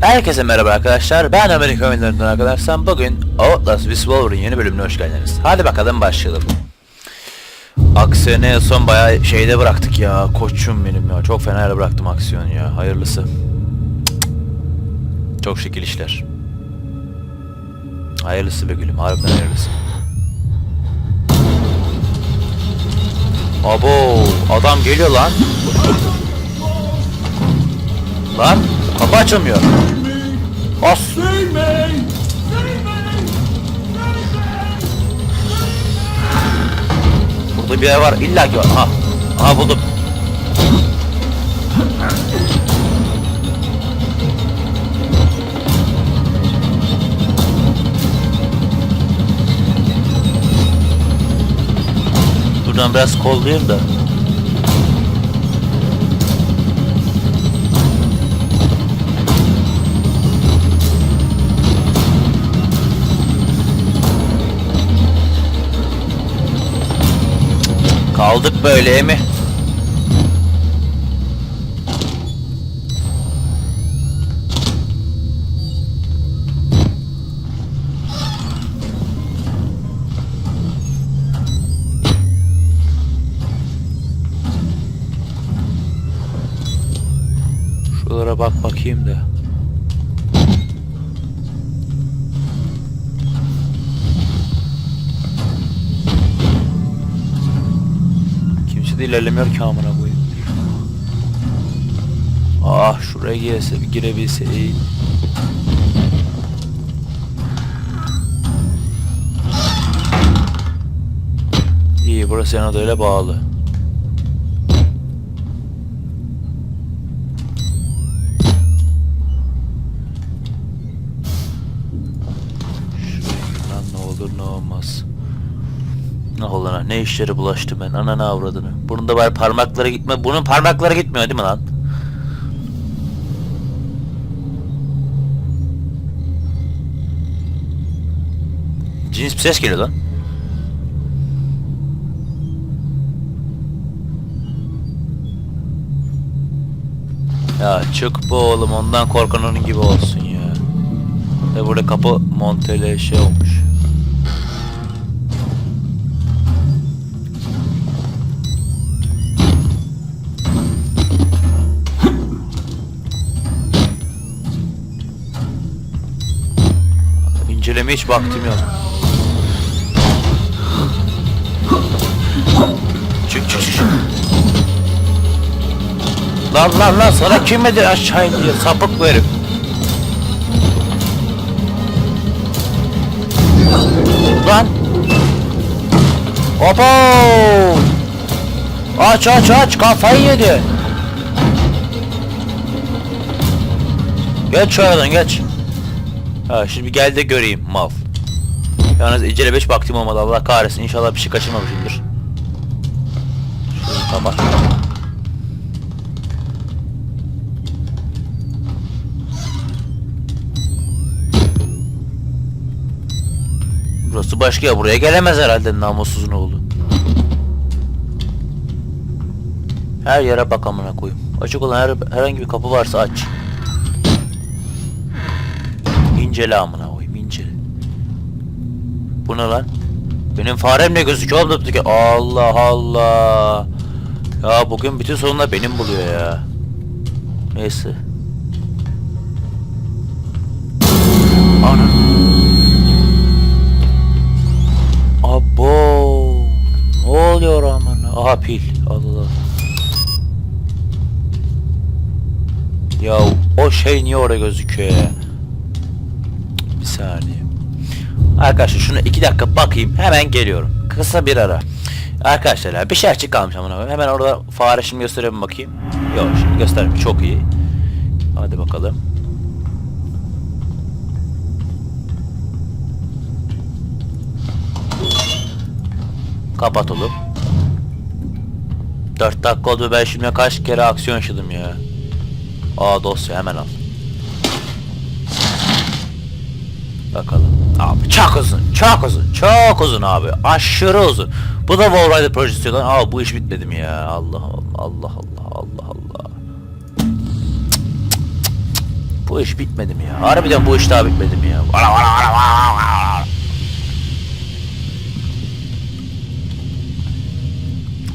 Herkese merhaba arkadaşlar. Ben Amerika oyunlarından arkadaşlar. Bugün Outlast Wolverine yeni bölümüne hoş geldiniz. Hadi bakalım başlayalım. Aksiyonu son bayağı şeyde bıraktık ya. Koçum benim ya. Çok fena yere bıraktım aksiyonu ya. Hayırlısı. Çok şekil işler. Hayırlısı be gülüm. Harbiden hayırlısı. Abo adam geliyor lan. Lan kapı açılmıyor. As. Burada bir yer var illa ki var. Aha. Aha buldum. Buradan biraz kollayayım da. Kaldık böyle mi? İlerlemiyor ki amına koyayım. Ah şuraya girse girebilse iyi. İyi burası yana da öyle bağlı. Ne lan ne işlere bulaştım ben ananı avradını. Bunun da bari parmakları gitme. Bunun parmakları gitmiyor değil mi lan? Cins bir ses geliyor lan. Ya çık bu oğlum ondan korkan onun gibi olsun ya. Ve burada kapı montele şey. İnceleme hiç vaktim yok. Çık çık çık. Lan lan lan sana kim dedi aşağı in diye sapık bu herif. Lan. Hopo. Aç aç aç kafayı yedi. Geç şu aradan geç. Ha şimdi gel de göreyim mav. Yalnız ecele 5 vaktim olmadı Allah kahretsin inşallah bir şey kaçırmamışımdır. Şunu kapat. Burası başka ya buraya gelemez herhalde namussuzun oğlu. Her yere bak amına koyayım. Açık olan her, herhangi bir kapı varsa aç. İncele amına koyayım incele. Bu ne lan? Benim farem ne gözüküyor dupdike? Allah Allah. Ya bugün bütün sorunlar benim buluyor ya. Neyse. Ana. Abo. Ne oluyor amına? Aha pil. Allah. Ya o şey niye orada gözüküyor ya? Saniye. Arkadaşlar şunu iki dakika bakayım hemen geliyorum. Kısa bir ara. Arkadaşlar ya bir şey açık kalmış koyayım. Hemen orada fare şimdi göstereyim bakayım. Yok şimdi göstereyim çok iyi. Hadi bakalım. Kapat oğlum. 4 dakika oldu ben şimdi kaç kere aksiyon yaşadım ya. Aa dosya hemen al. Bakalım. Abi çok uzun, çok uzun, çok uzun abi. Aşırı uzun. Bu da Wall Rider projesi lan. Abi bu iş bitmedi mi ya? Allah Allah, Allah Allah, Allah Allah. Bu iş bitmedi mi ya? Harbiden bu iş daha bitmedi mi ya? Vara vara vara vara.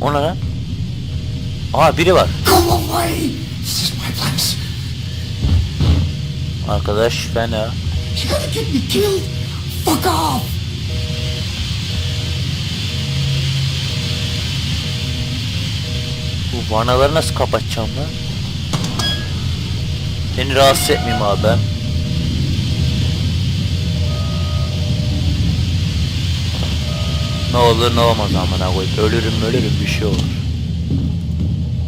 O ne lan? Aa biri var. Arkadaş fena. You're get me killed. Fuck off! Bu vanaları nasıl kapatacağım lan? Seni rahatsız etmeyeyim abi ben. Ne olur ne olmaz amına koyayım. Ölürüm ölürüm bir şey olur.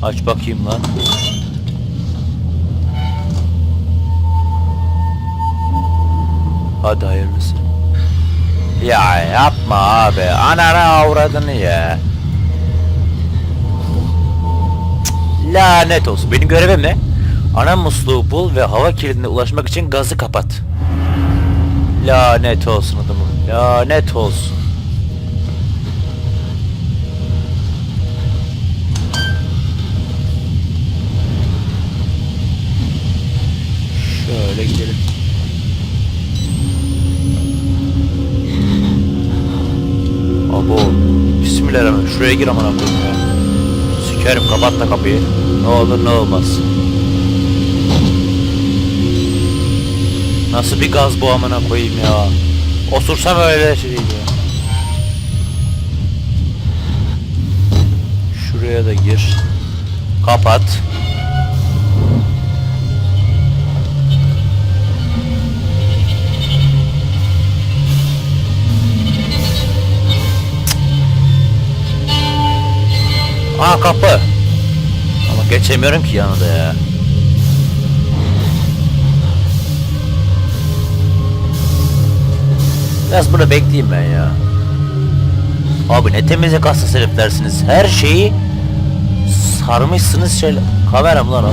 Aç bakayım lan. Hadi hayırlısı. Ya yapma abi. Ananı avradını ya. Lanet olsun. Benim görevim ne? Ana musluğu bul ve hava kilidine ulaşmak için gazı kapat. Lanet olsun adamım. Lanet olsun. Şöyle gidelim. Bismillahirrahmanirrahim. Şuraya gir aman koyayım ya. Sikerim kapat da kapıyı. Ne olur ne olmaz. Nasıl bir gaz bu amına koyayım ya. Osursam öyle şey değil ya. Şuraya da gir. Kapat. Aa kapı. Ama geçemiyorum ki yanında ya. Biraz burada bekleyeyim ben ya. Abi ne temizlik hastası heriflersiniz. Her şeyi sarmışsınız şöyle. Kameram lan o.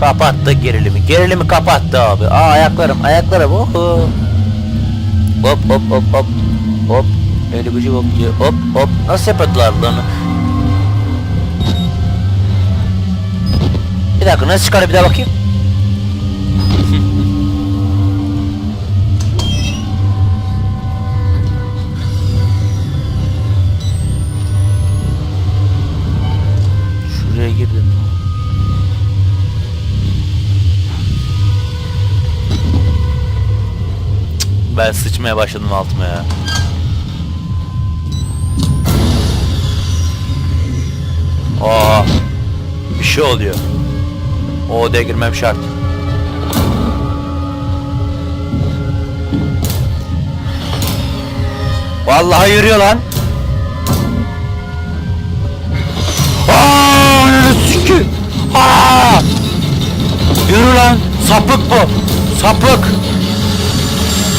Kapattı gerilimi. Gerilimi kapattı abi. Aa ayaklarım ayaklarım. Oho. Hop hop hop hop. Hop. Eli gücü hop diyor. Hop hop. Nasıl yapıyorlar onu? Bir dakika nasıl çıkar bir daha bakayım. Şuraya girdim. Ben sıçmaya başladım altıma ya. Aa, bir şey oluyor. O odaya girmem şart. Vallahi yürüyor lan. Aa, sikeyim. Aa! Yürü lan. Sapık bu. Sapık.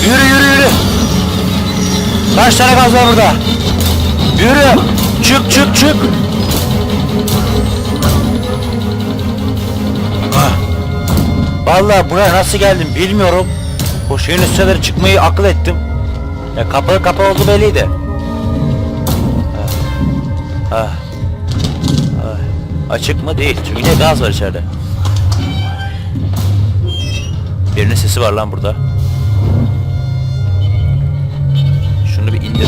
Yürü yürü yürü. Kaç tane gaz var burada? Yürü. Çık çık çık. Vallahi buraya nasıl geldim bilmiyorum. O şeyin üstüne çıkmayı akıl ettim. Ya kapı kapı oldu belliydi. Ah. Ah. Ah. Açık mı? Değil. Çünkü yine gaz var içeride. Birinin sesi var lan burada. Şunu bir indir.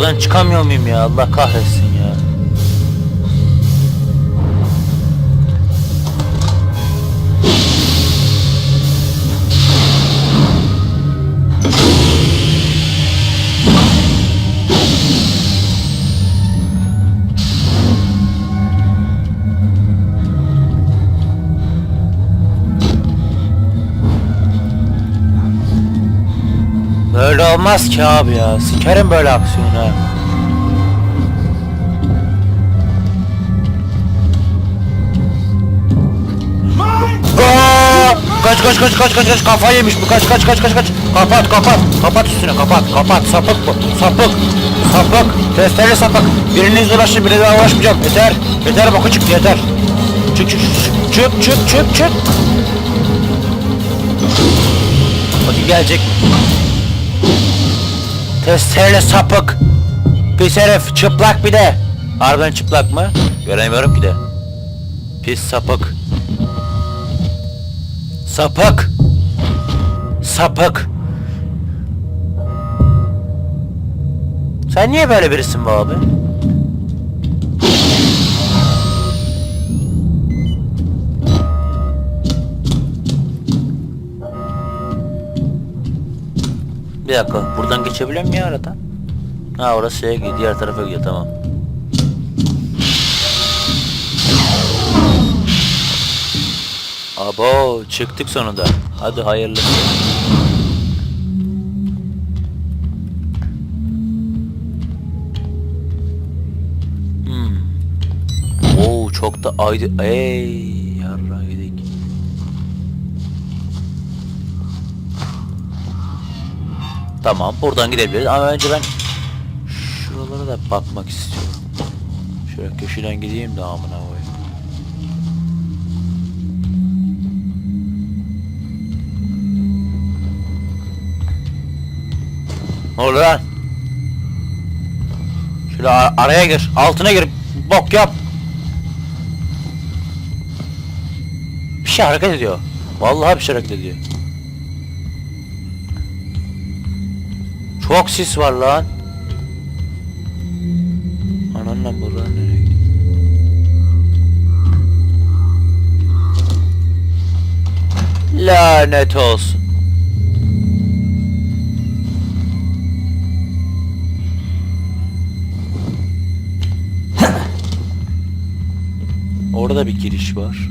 Buradan çıkamıyor muyum ya? Allah kahretsin Böyle olmaz ki abi ya. Sikerim böyle aksiyonu. Kaç kaç kaç kaç kaç kaç. Kafa yemiş bu. Kaç kaç kaç kaç kaç. Kapat kapat. Kapat üstüne kapat. Kapat. Sapık bu. Sapık. Sapık. Testere sapık. Biriniz uğraşın biri daha uğraşmayacak yeter. Yeter boku çıktı yeter. Çık çık çık çık çık çık Bakayım gelecek. mi? Testereyle sapık pis herif çıplak bir de harbiden çıplak mı? göremiyorum ki de pis sapık Sapık. Sapık. Sen niye böyle birisin be abi? Bir dakika, buradan geçebiliyor muyum ya aradan? Ha orası şeye gidiyor, diğer tarafa gidiyor, tamam. Abo çıktık sonunda. Hadi hayırlısı. Hmm. Oo çok da aydı. Ey Tamam buradan gidebiliriz ama önce ben şuralara da bakmak istiyorum. Şöyle köşeden gideyim de amına koyayım. Ne oluyor lan? Şöyle ar- araya gir. Altına gir. Bok yap. Bir şey hareket ediyor. Vallahi bir şey hareket ediyor. Çok sis var lan. Ananla buradan nereye gidiyor? Lanet olsun. Orada bir giriş var.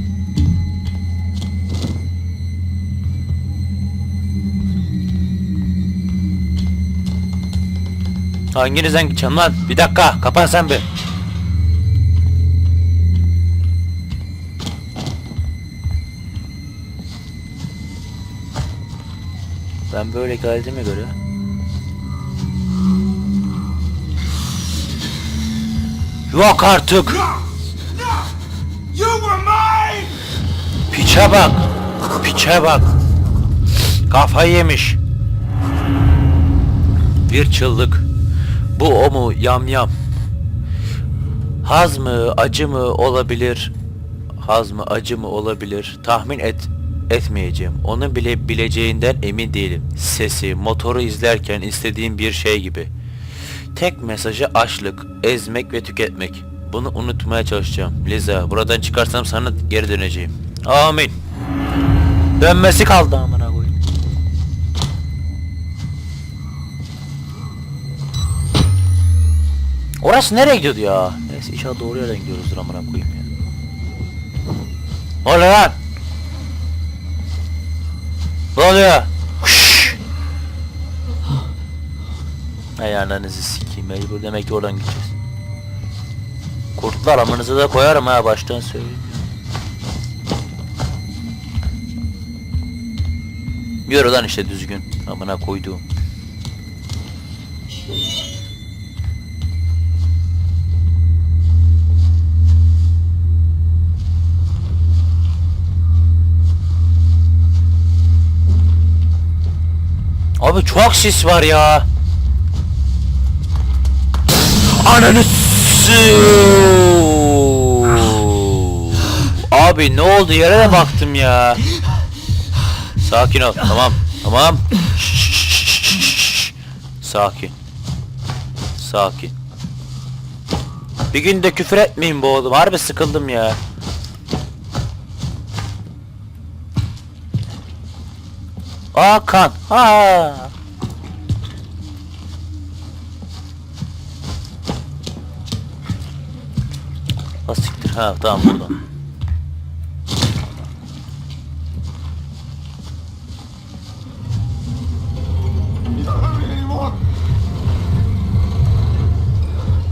Hanginizden gideceğim lan? Bir dakika, kapan sen bir. Ben böyle geldiğime göre Yok artık. Piçe bak. Piçe bak. Kafayı yemiş. Bir çıllık. Bu o mu yam yam. Haz mı acı mı olabilir. Haz mı acı mı olabilir. Tahmin et etmeyeceğim. Onu bile bileceğinden emin değilim. Sesi, motoru izlerken istediğim bir şey gibi. Tek mesajı açlık, ezmek ve tüketmek. Bunu unutmaya çalışacağım. Liza, buradan çıkarsam sana geri döneceğim. Amin. Dönmesi kaldı amına Orası nereye gidiyordu ya? Neyse inşallah doğru yerden gidiyoruzdur amına koyayım ya. Ne oluyor lan? Ne oluyor? Huşş! Ay ananızı sikeyim mecbur demek ki oradan gideceğiz. Kurtlar amınızı da koyarım ha baştan söyleyeyim. Yürü lan işte düzgün. Amına koyduğum. Abi çok sis var ya. Ananı Abi ne oldu yere de baktım ya. Sakin ol tamam tamam. Sakin. Sakin. Bir gün de küfür etmeyin bu oğlum. Harbi sıkıldım ya. Aa kan. Ha. Ha siktir. Ha tamam buradan.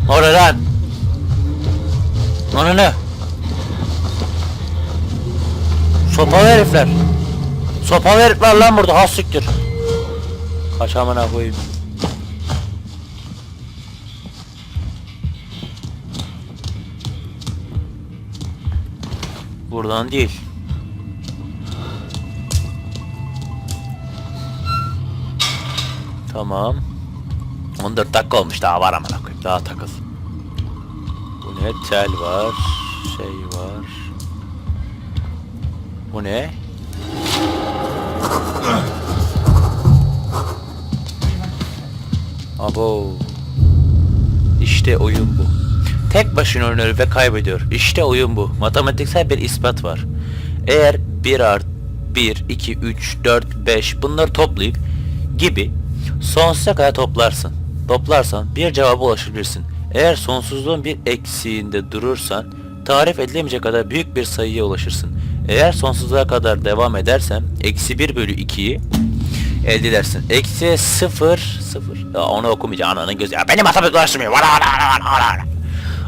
Orada lan. Onu ne? Sopalı herifler. Sopalı herif var lan burada has siktir. Kaç amına koyayım. Buradan değil. Tamam. 14 dakika olmuş daha var amına koyayım daha takıl. Bu ne? Tel var. Şey var. Bu ne? Abo. İşte oyun bu. Tek başına oynuyor ve kaybediyor. İşte oyun bu. Matematiksel bir ispat var. Eğer 1 art 1, 2, 3, 4, 5 bunları toplayıp gibi sonsuza kadar toplarsın. Toplarsan bir cevaba ulaşabilirsin. Eğer sonsuzluğun bir eksiğinde durursan tarif edilemeyecek kadar büyük bir sayıya ulaşırsın. Eğer sonsuzluğa kadar devam edersen eksi 1 bölü 2'yi elde edersin. Eksi 0 0 ya onu okumayacağım ananın gözü. Ya benim matematik ulaştırmıyor.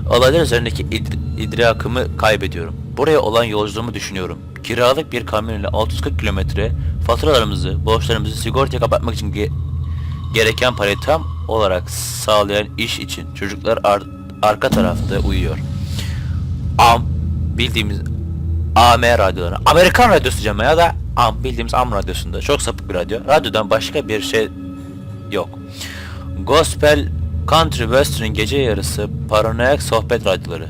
Olaylar üzerindeki idr- idrakımı kaybediyorum. Buraya olan yolculuğumu düşünüyorum. Kiralık bir kamyon ile 640 kilometre faturalarımızı, borçlarımızı sigortaya kapatmak için ge- gereken parayı tam olarak sağlayan iş için çocuklar ar- arka tarafta uyuyor. Am bildiğimiz AM radyoları. Amerikan radyosu diyeceğim ya da AM bildiğimiz AM radyosunda. Çok sapık bir radyo. Radyodan başka bir şey yok. Gospel, country, western gece yarısı, paranoyak sohbet radyoları.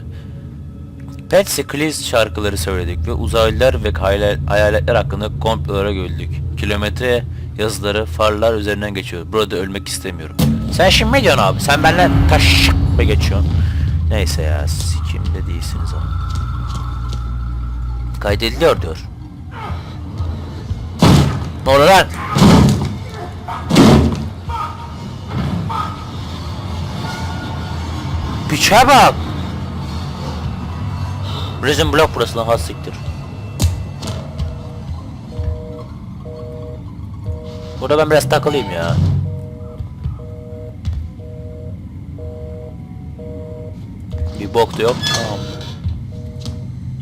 Patsy Cleese şarkıları söyledik ve uzaylılar ve hayal- hayaletler hakkında komplolara güldük. Kilometre yazıları farlar üzerinden geçiyor. Burada ölmek istemiyorum. Sen şimdi ne diyorsun abi? Sen benimle taş mı geçiyorsun? Neyse ya sikimde değilsiniz ama. Kaydediliyor diyor. Ne oluyor lan? Piçe bak. Prison Block burası lan has. Burada ben biraz takılayım ya. Bir bok da yok. Tamam.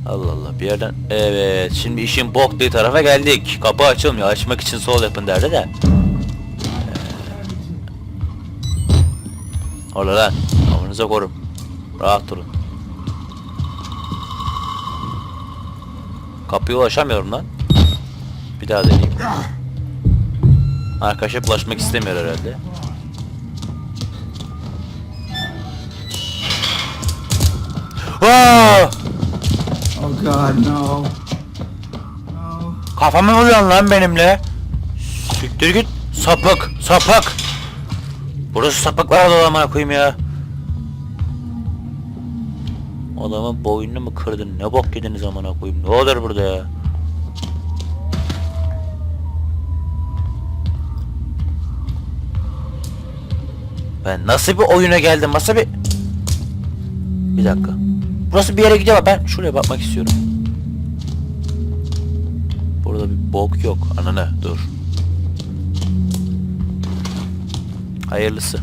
Allah Allah bir yerden evet şimdi işin bok diye tarafa geldik. Kapı açılmıyor açmak için sol yapın derdi de. Ee... Ola lan avınıza korun rahat durun. Kapıya ulaşamıyorum lan. Bir daha deneyeyim. Arkadaşa bulaşmak istemiyor herhalde. Aa! Oh God, no. No. Kafamı vuruyorsun lan benimle. Siktir git. Sapık, sapık. Burası sapıklara dolu amına koyayım ya. Adamın boynunu mu kırdın? Ne bok yediniz amına koyayım? Ne olur burada ya? Ben nasıl bir oyuna geldim? Nasıl bir... Bir dakika. Burası bir yere gidiyor ben şuraya bakmak istiyorum. Burada bir bok yok. Ananı dur. Hayırlısı.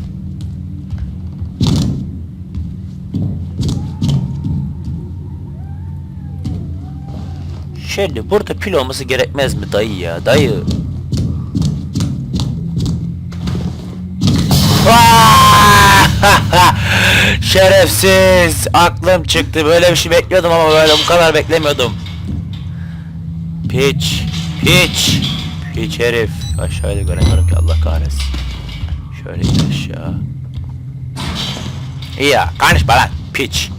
Şimdi burada pil olması gerekmez mi dayı ya? Dayı. Şerefsiz. Aklım çıktı. Böyle bir şey bekliyordum ama böyle bu kadar beklemiyordum. Piç. Piç. Piç herif. Aşağıda göremiyorum ki Allah kahretsin. Şöyle in aşağı. İyi ya. Konuşma lan. Piç.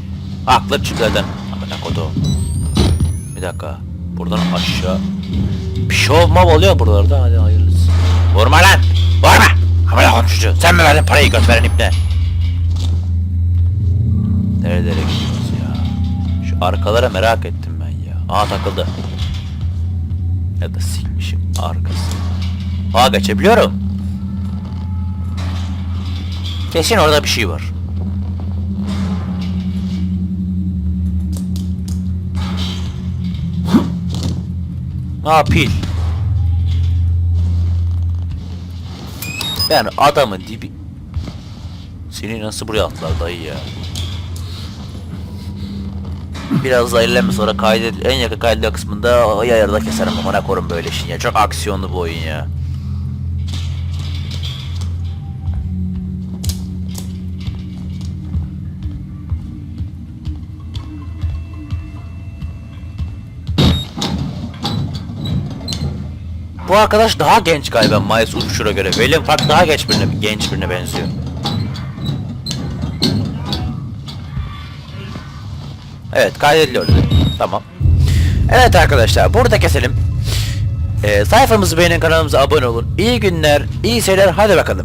Aklım çıktı zaten. Amına kodum. Bir dakika. Buradan aşağı. Bir şov mav oluyor buralarda. Hadi hayırlısı. Vurma lan. Vurma. Amına çocuğu. Sen mi verdin parayı göt veren ipne? Arkalara merak ettim ben ya. Aa takıldı. Ya da sikmişim arkası. Aa geçebiliyorum. Kesin orada bir şey var. Aa pil. Ben adamın dibi... Seni nasıl buraya attılar dayı ya? Biraz da ilerleme sonra kaydet en yakın kaydediyor kısmında yayarda keserim amına korum böyle işin ya. Çok aksiyonlu bu oyun ya. Bu arkadaş daha genç galiba Miles Uçuşur'a göre. William Park daha genç birine, genç birine benziyor. Evet kaydediliyor dedi. Tamam. Evet arkadaşlar burada keselim. Ee, sayfamızı beğenin kanalımıza abone olun. İyi günler, iyi seyirler hadi bakalım.